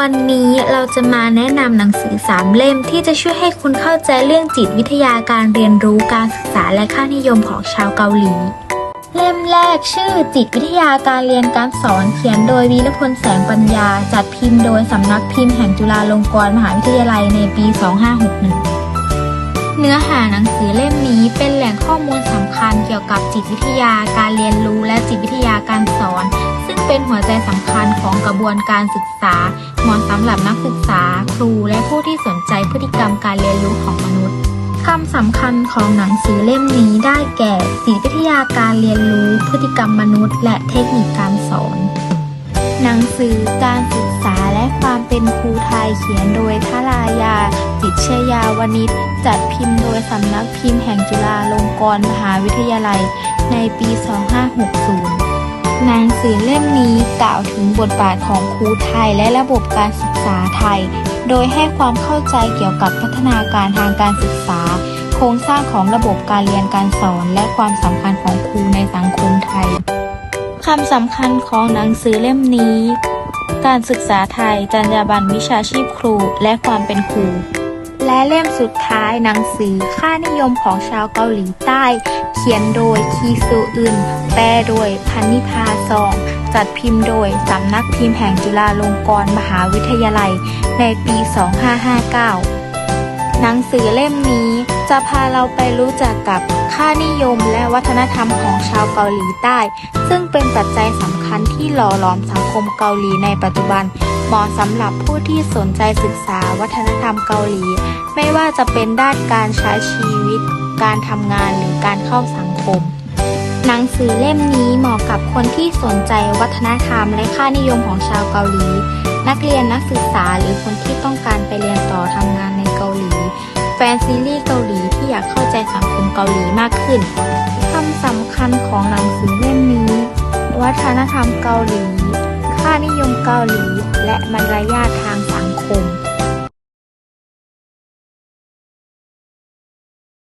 วันนี้เราจะมาแนะนำหนังสือสามเล่มที่จะช่วยให้คุณเข้าใจเรื่องจิตวิทยาการเรียนรู้การศึกษาและค่านิยมของชาวเกาหลี เล่มแรกชื่อจิตวิทยาการเรียนการสอนเขียนโดยวีรพลแสงปัญญา จัดพิมพ์โดยสำนักพิมพ์แห่งจุฬาลงกรณ์มหาวิทยาลัยในปี 2561 เนื้อหาหนังสือเล่มนี้เป็นแหล่งข้อมูลสำคัญเกี่ยวกับจิตวิทยาการเรียนรู้และจิตวิทยาการสอน ซึ่งเป็นหัวใจสำคัญของกระบวนการศึกษา เหมาะสำหรับนักศึกษา ครูและผู้ที่สนใจพฤติกรรมการเรียนรู้ของมนุษย์คำสำคัญของหนังสือเล่มนี้ได้แก่จิตวิทยาการเรียนรู้ พฤติกรรมมนุษย์ และเทคนิคการสอน หนังสือการศึก ความเป็นครูไทยเขียนโดยทรายาจิตรชยาวนิชจัดพิมพ์โดยสำนักพิมพ์แห่งจุฬาลงกรณ์มหาวิทยาลัย ในปี 2560 หนังสือเล่มนี้กล่าวถึงบทบาทของครูไทยและระบบการศึกษาไทย โดยให้ความเข้าใจเกี่ยวกับพัฒนาการทางการศึกษา โครงสร้างของระบบการเรียนการสอน และความสำคัญของครูในสังคมไทยคำสำคัญของหนังสือเล่มนี้ การศึกษาไทย จรรยาบรรณวิชาชีพครู และความเป็นครู และเล่มสุดท้ายหนังสือค่านิยมของชาวเกาหลีใต้ เขียนโดยคีซูอึน แปลโดยพันนิพาซอง จัดพิมพ์โดยสำนักพิมพ์แห่งจุฬาลงกรณ์มหาวิทยาลัย ในปี 2559 หนังสือเล่มนี้จะพาเราไปรู้จักกับค่านิยมและวัฒนธรรมของชาวเกาหลีใต้ ซึ่งเป็นปัจจัยสำคัญที่หล่อหลอมสังคมเกาหลีในปัจจุบัน เหมาะสำหรับผู้ที่สนใจศึกษาวัฒนธรรมเกาหลี ไม่ว่าจะเป็นด้านการใช้ชีวิต การทำงานหรือการเข้าสังคม หนังสือเล่มนี้เหมาะกับคนที่สนใจวัฒนธรรมและค่านิยมของชาวเกาหลี นักเรียนนักศึกษาหรือคนที่ต้องการไปเรียนต่อทำงาน นซีรีส์เกาหลีที่อยากเข้าใจสังคมเกาหลีมากขึ้นคำสำคัญของหนังสือเล่มนี้ วัฒนธรรมเกาหลี ค่านิยมเกาหลี และมารยาททางสังคม